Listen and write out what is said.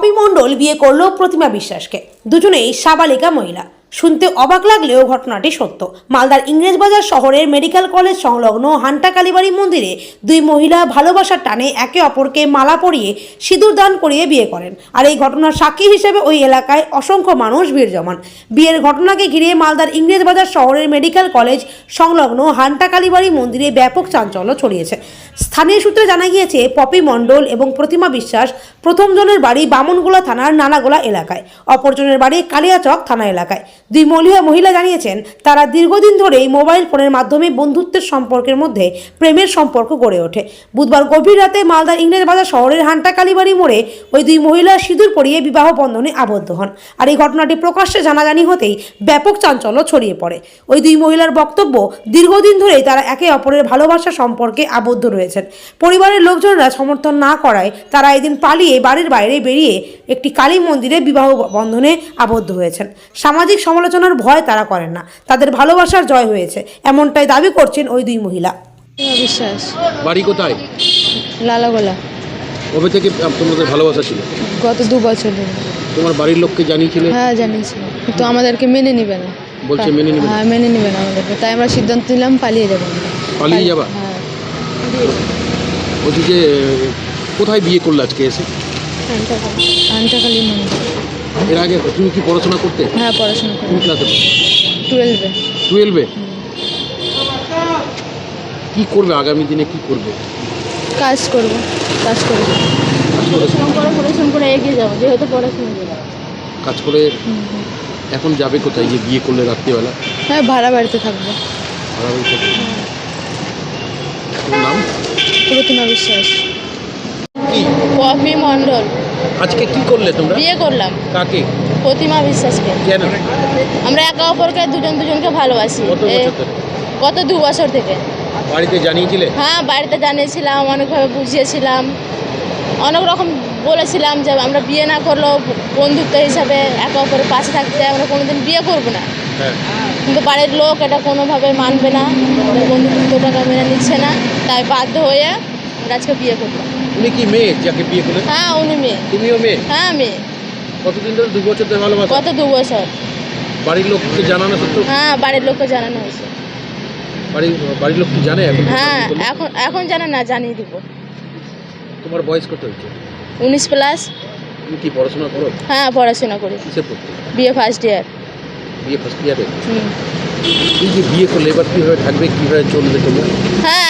Poppy মণ্ডল বিয়ে করল প্রতিমা বিশ্বাসকে। দুজনেই সাবালিকা মহিলা। শুনতে অবাক লাগলেও ঘটনাটি সত্য। মালদার ইংরেজবাজার শহরের মেডিকেল কলেজ সংলগ্ন হান্টা কালীবাড়ি মন্দিরে দুই মহিলা ভালোবাসার টানে একে অপরকে মালা পরিয়ে সিঁদুর দান করিয়ে বিয়ে করেন। আর এই ঘটনার সাক্ষী হিসেবে ওই এলাকায় অসংখ্য মানুষ ভিড় জমান। বিয়ের ঘটনাকে ঘিরে মালদার ইংরেজবাজার শহরের মেডিকেল কলেজ সংলগ্ন হান্টা কালীবাড়ি মন্দিরে ব্যাপক চাঞ্চল্য ছড়িয়েছে। স্থানীয় সূত্রে জানা গিয়েছে, পপি মণ্ডল এবং প্রতিমা বিশ্বাস প্রথমজনের বাড়ি বামনগোলা থানার নানাগোলা এলাকায়, অপরজনের বাড়ি কালিয়াচক থানা এলাকায়। দুই মলিয়া মহিলা জানিয়েছেন, তারা দীর্ঘদিন ধরেই মোবাইল ফোনের মাধ্যমে বন্ধুত্বের সম্পর্কের মধ্যে প্রেমের সম্পর্ক গড়ে ওঠে। বুধবার গভীর রাতে মালদার ইংরেজবাজার শহরের হান্টা কালীবাড়ি মোড়ে ওই দুই মহিলা সিঁদুর পরিয়ে বিবাহ বন্ধনে আবদ্ধ হন। আর এই ঘটনাটি প্রকাশ্যে জানাজানি হতেই ব্যাপক চাঞ্চল্য ছড়িয়ে পড়ে। ওই দুই মহিলার বক্তব্য, দীর্ঘদিন ধরেই তারা একে অপরের ভালোবাসা সম্পর্কে আবদ্ধ রয়েছেন। পরিবারের লোকজনরা সমর্থন না করায় তারা এদিন পালিয়ে বাড়ির বাইরে বেরিয়ে একটি কালী মন্দিরে বিবাহ বন্ধনে আবদ্ধ হয়েছেন। সামাজিক সমালোচনার ভয় তারা করেন না। তাদের ভালোবাসার জয় হয়েছে। এমনটাই দাবি করছেন ওই দুই মহিলা। বিশ্বাস। বাড়ি কোথায়? লালাগোলা। কবে থেকে তোমাদের ভালোবাসা ছিল? গত দু বছর ধরে। তোমার বাড়ির লোককে জানিয়েছিলে? হ্যাঁ জানিয়েছি কিন্তু আমাদেরকে মেনে নিবে না। বলছে মেনে নিবে না? হ্যাঁ মেনে নিবে না আমাদেরকে। তাই আমরা সিদ্ধান্ত নিলাম পালিয়ে যাব পালিয়ে যাবা? হ্যাঁ। বলছি যে কোথায় বিয়ে করলে আজকে এসে? আনটাকালী মন্দির। এর আগে তুমি কি পড়াশোনা করতে? হ্যাঁ পড়াশোনা কোন ক্লাসে? টুয়েলভে। টুয়েলভে? কি করবে আগামী দিনে? কি করবে? কাজ করব কাজ করব। কাজ করে পড়াশোনা করে এগিয়ে যাব যেহেতু পড়াশোনা কাজ করে এখন যাবে কোথায়? যে বিয়ে করলে রাত্রিবেলা? হ্যাঁ ভাড়া বাড়িতে থাকব। ভাড়া বাড়ি থাকবে। তোমার নাম? প্রতিমা বিশ্বাস। কি? পপি মণ্ডল। আজকে কি করলে তোমরা? বিয়ে করলাম। কাকে? প্রতিমা বিশ্বাসকে। কেন? আমরা একে অপরকে দুজন দুজনকে ভালোবাসি। কত বছর ধরে? গত দু বছর থেকে। বাড়িতে জানিয়েছিলে? হ্যাঁ বাড়িতে জানিয়েছিলাম অনেকভাবে বুঝিয়েছিলাম। অনেক রকম বলেছিলাম যে আমরা বিয়ে না করলেও বন্ধুত্ব হিসাবে একে অপরের পাশে থাকতে আমরা কোনোদিন বিয়ে করব না। হ্যাঁ। কিন্তু বাড়ির লোক এটা কোনোভাবে মানবে না। আমাদের বন্ধুত্বটাকে মেনে নিচ্ছে না। তাই বাধ্য হয়ে আমরা আজকে বিয়ে করলাম। উনি কি মেয়ে যাকে বিয়ে করলে? হ্যাঁ উনি মেয়ে। তুমিও মেয়ে? হ্যাঁ মেয়ে। কতদিন ধরে দু বছর ধরে ভালোবাসা? কত দু বছর? বাড়ির লোককে জানানো সত্ত্বেও? হ্যাঁ বাড়ির লোককে জানানো হয়েছে। বাড়ির বাড়ির লোক কি জানে এখন? হ্যাঁ এখন এখন জানে না জানিয়ে দিব। তোমার বয়স কত হয়েছে? উনিশ প্লাস। তুমি কি পড়াশোনা করো? হ্যাঁ পড়াশোনা করি। কিসে পড়তে বিয়ে ফার্স্ট ইয়ার বিয়ে ফার্স্ট ইয়ারে হুম। এই যে বিয়ে করলে এবার কীভাবে থাকবে কীভাবে চলবে তোমার? হ্যাঁ